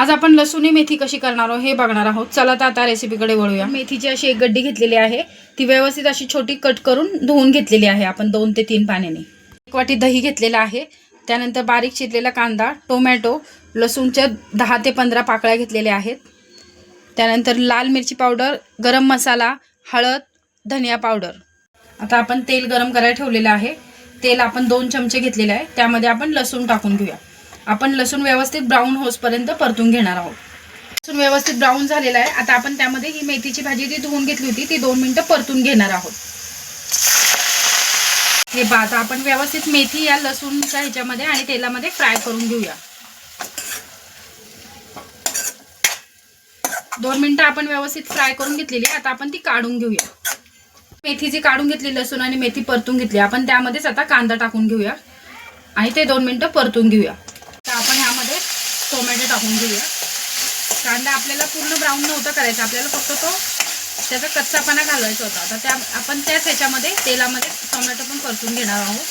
आज आपण लसूणी मेथी कशी करणार आहोत हे बघणार आहोत. चला तर आता रेसिपीकडे वळूया. मेथीची अशी एक गड्डी घेतलेली आहे. ती व्यवस्थित अशी छोटी कट करून धुवून घेतलेली आहे आपण दोन ते तीन पाण्याने. एक वाटी दही घेतलेला आहे. त्यानंतर बारीक चिरलेला कांदा टोमॅटो लसूणच्या दहा ते पंधरा पाकळ्या घेतलेल्या आहेत. त्यानंतर लाल मिरची पावडर गरम मसाला हळद धनिया पावडर. आता आपण तेल गरम करायला ठेवलेलं आहे. तेल आपण दोन चमचे घेतलेले आहे. त्यामध्ये आपण लसूण टाकून घेऊया. आपण लसूण व्यवस्थित ब्राऊन होसपर्यंत परतून घेणार आहोत. लसूण व्यवस्थित ब्राऊन झालेला आहे. आता आपण त्यामध्ये ही मेथीची भाजी जी धुवून घेतली होती ती दोन मिनिटं परतून घेणार आहोत. हे पहा आता आपण व्यवस्थित मेथी या लसूणच्या ह्याच्यामध्ये आणि तेलामध्ये फ्राय करून घेऊया. दोन मिनटं आपण व्यवस्थित फ्राय करून घेतलेली आहे. आता आपण ती काढून घेऊया. मेथी जी काढून घेतली लसूण आणि मेथी परतून घेतली आपण त्यामध्येच आता कांदा टाकून घेऊया. आणि ते दोन मिनटं परतून घेऊया. टोमॅटो टाकून घेऊया. कांदा आपल्याला पूर्ण ब्राऊन नव्हता करायचा. आपल्याला फक्त तो त्याचा कच्चापणा घालवायचा होता. आता त्या आपण त्याच ह्याच्यामध्ये तेलामध्ये टोमॅटो पण परतून घेणार आहोत.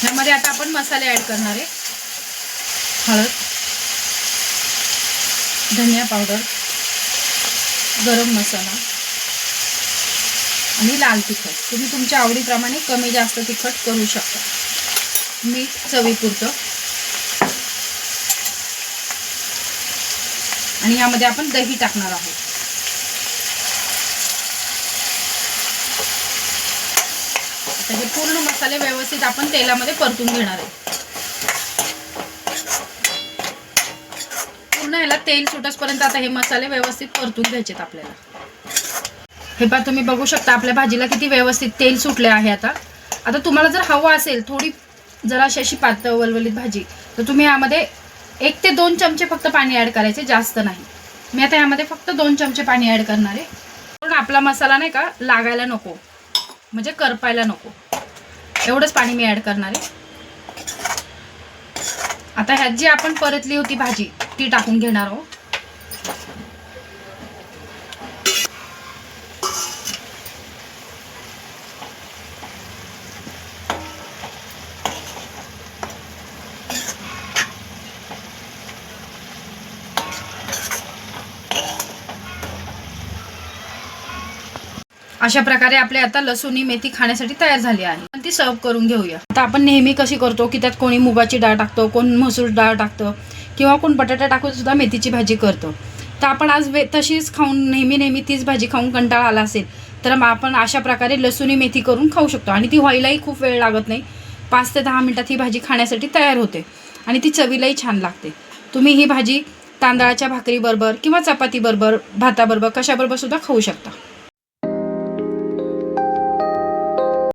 ह्यामध्ये आता आपण मसाले ॲड करणार आहे. हळद धनिया पावडर गरम मसाला आणि लाल तिखट. तुम्ही तुमच्या आवडीप्रमाणे कमी जास्त तिखट करू शकता. मीठ चवीपुरतं. आणि यामध्ये आपण दही टाकणार आहोत. आता हे पूर्ण मसाले व्यवस्थित आपण तेलामध्ये परतून घेणार आहे पूर्ण ह्याला तेल सुटसपर्यंत आता हे मसाले व्यवस्थित परतून घ्यायचेत आपल्याला. हे पहा तुम्ही बघू शकता आपल्या भाजीला किती व्यवस्थित तेल सुटले आहे आता. आता तुम्हाला जर हवं असेल थोडी जराशी अशी पातळ वलवलीत भाजी तर तुम्ही यामध्ये एक ते दोन चमचे फक्त पाणी ॲड करायचे जास्त नाही. मी आता यामध्ये फक्त दोन चमचे पाणी ॲड करणार आहे. पण आपला मसाला नाही का लागायला नको. म्हणजे करपायला नको. एवढंच पाणी मी ॲड करणार आहे. आता ह्यात जी आपण परतली होती भाजी ती टाकून घेणार आहोत. अशा प्रकारे आपले आता लसूणी मेथी खाण्यासाठी तयार झाली आहे. पण ती सर्व करून घेऊया. आता आपण नेहमी कशी करतो की त्यात कोणी मुगाची डाळ टाकतो कोण मसूर डाळ टाकतं किंवा कोण बटाटा टाकून सुद्धा मेथीची भाजी करतो. तर आपण आज वे तशीच खाऊन नेहमी नेहमी तीच भाजी खाऊन कंटाळा आला असेल तर मग आपण अशा प्रकारे लसूणी मेथी करून खाऊ शकतो. आणि ती व्हायलाही खूप वेळ लागत नाही. पाच ते दहा मिनटात ही भाजी खाण्यासाठी तयार होते. आणि ती चवीलाही छान लागते. तुम्ही ही भाजी तांदळाच्या भाकरीबरोबर किंवा चपातीबरोबर भाताबरोबर कशाबरोबर सुद्धा खाऊ शकता.